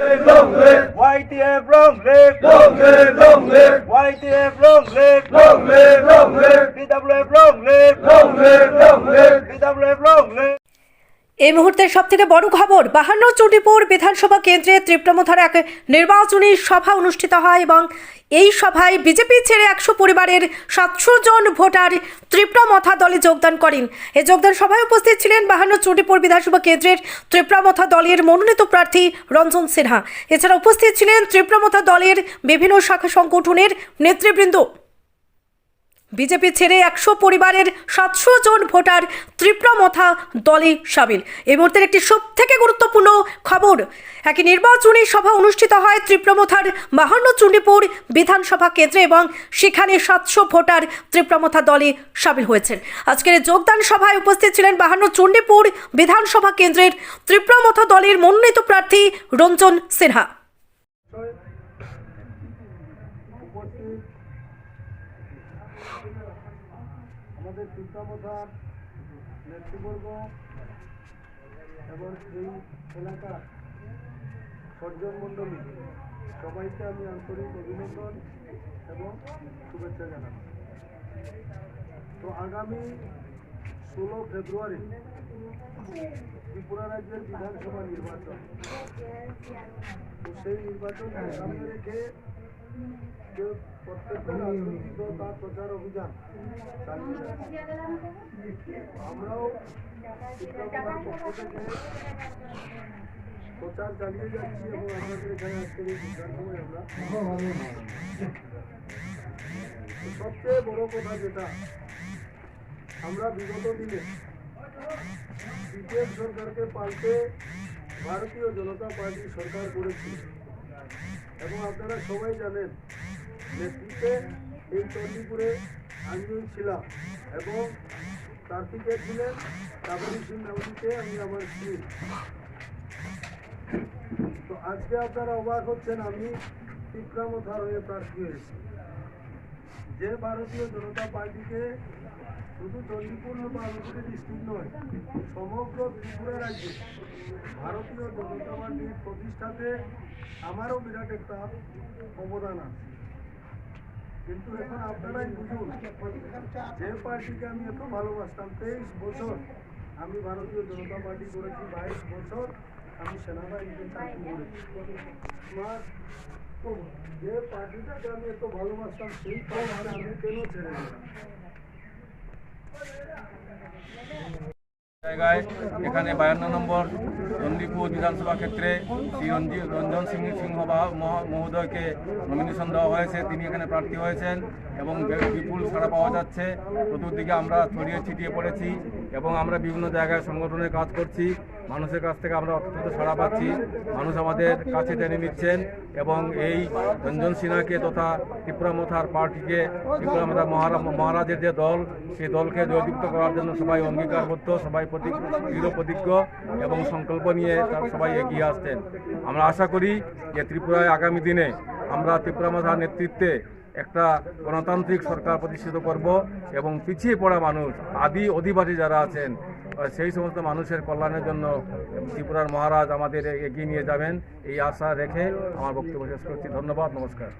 Long live, YTF long live! long live, long live, YTF long live! long live, long live, BWF long live! long live, long live. BWF long live! এই মুহূর্তে সব থেকে বড় খবর, বাহান্ন চুটিপুর বিধানসভা কেন্দ্রে ত্রিপ্রমথার এক নির্বাচনী সভা অনুষ্ঠিত হয় এবং এই সভায় বিজেপি ছেড়ে একশো পরিবারের সাতশো জন ভোটার ত্রিপ্রমথা দলে যোগদান করেন। এই যোগদান সভায় উপস্থিত ছিলেন বাহান্ন চুটিপুর বিধানসভা কেন্দ্রের ত্রিপ্রমথা দলের মনোনীত প্রার্থী রঞ্জন সিনহা। এছাড়া উপস্থিত ছিলেন ত্রিপ্রমথা দলের বিভিন্ন শাখা সংগঠনের নেতৃবৃন্দ। বিজেপি ছেড়ে একশো পরিবারের সাতশো জন ভোটার ত্রিপ্রামথা দলে সামিল। এই মুহূর্তের একটি সব থেকে গুরুত্বপূর্ণ খবর। একই নির্বাচনী সভা অনুষ্ঠিত হয় ত্রিপ্রামথার বাহান্ন চণ্ডীপুর বিধানসভা কেন্দ্রে এবং সেখানে সাতশো ভোটার ত্রিপ্রামথা দলে সামিল হয়েছেন। আজকের যোগদান সভায় উপস্থিত ছিলেন বাহান্ন চণ্ডীপুর বিধানসভা কেন্দ্রের ত্রিপ্রামথা দলের মনোনীত প্রার্থী রঞ্জন সিনহা উপস্থিত আমাদের চিন্তামথার নেতৃবর্গ এবং এই এলাকার সজ্জন মণ্ডলী, সবাইকে আমি আন্তরিক অভিনন্দন এবং শুভেচ্ছা জানাই। তো আগামী ষোলো ফেব্রুয়ারি ত্রিপুরা রাজ্যের বিধানসভা নির্বাচন। তো সেই নির্বাচনকে সামনে রেখে প্রত্যেকটা রাজনৈতিক দল তার প্রচার অভিযান চালিয়ে আমরাও পক্ষ থেকে প্রচার চালিয়ে যাচ্ছি এবং আমাদের এখানে আজকের এই বিশাল আমরা সবচেয়ে বড় কথা যেটা আমরা বিগত দিনে সিপিএম সরকারকে পাল্টে ভারতীয় জনতা পার্টি সরকার করেছিল এবং আপনারা সবাই জানেন যে নেতৃত্বে এই চণ্ডীপুরে আমিও ছিলাম এবং কার্তিকে ছিলেন কাবেরী সিং নবীতে আমি আমার স্ত্রী। তো আজকে আপনারা অবাক হচ্ছেন, আমি তীব্রামথার হয়ে প্রার্থী হয়েছি। যে ভারতীয় জনতা পার্টিকে শুধু চণ্ডীপুর বা আলুপুরি ডিস্ট্রিক্ট নয়, সমগ্র ত্রিপুরা রাজ্যে ভারতীয় জনতা পার্টির প্রতিষ্ঠাতে আমারও বিরাট একটা অবদান আছে। কিন্তু এখন আপনারাই বুঝুন, যে পার্টিকে আমি এত ভালোবাসতাম, তেইশ বছর আমি ভারতীয় জনতা পার্টি করেছি, বাইশ বছর আমি সেনাবাহিনীতে চাকরি করেছি। যে পার্টিটাকে আমি এত ভালোবাসতাম, সেই পার্টিটা আমি কেন ছেড়ে দিলাম? জায়গায়। এখানে বায়ান্ন নম্বর চণ্ডীপুর বিধানসভা ক্ষেত্রে শ্রী রঞ্জি- রঞ্জন সিং সিংহ মহোদয়কে নমিনেশন দেওয়া হয়েছে। তিনি এখানে প্রার্থী হয়েছেন এবং বিপুল সাড়া পাওয়া যাচ্ছে। চতুর্দিকে আমরা ছড়িয়ে ছিটিয়ে পড়েছি এবং আমরা বিভিন্ন জায়গায় সংগঠনের কাজ করছি। মানুষের কাছ থেকে আমরা অত্যন্ত সাড়া পাচ্ছি। মানুষ আমাদের কাছে টেনে নিচ্ছেন এবং এই রঞ্জন সিনহাকে তথা ত্রিপুরা মথার পার্টিকে, ত্রিপুরা মথার মহারা, মহারাজের যে দল, সেই দলকে জয়যুক্ত করার জন্য সবাই অঙ্গীকারবদ্ধ, সবাই প্রতি, দৃঢ় প্রতিজ্ঞ এবং সংকল্প নিয়ে তার সবাই এগিয়ে আসছেন। আমরা আশা করি যে ত্রিপুরায় আগামী দিনে আমরা ত্রিপুরা মথার নেতৃত্বে একটা গণতান্ত্রিক সরকার প্রতিষ্ঠিত করব এবং পিছিয়ে পড়া মানুষ, আদি অধিবাসী যারা আছেন সেই সমস্ত মানুষের কল্যাণের জন্য ত্রিপুরার মহারাজ আমাদের এগিয়ে নিয়ে যাবেন, এই আশা রেখে আমার বক্তব্য শেষ করছি। ধন্যবাদ, নমস্কার।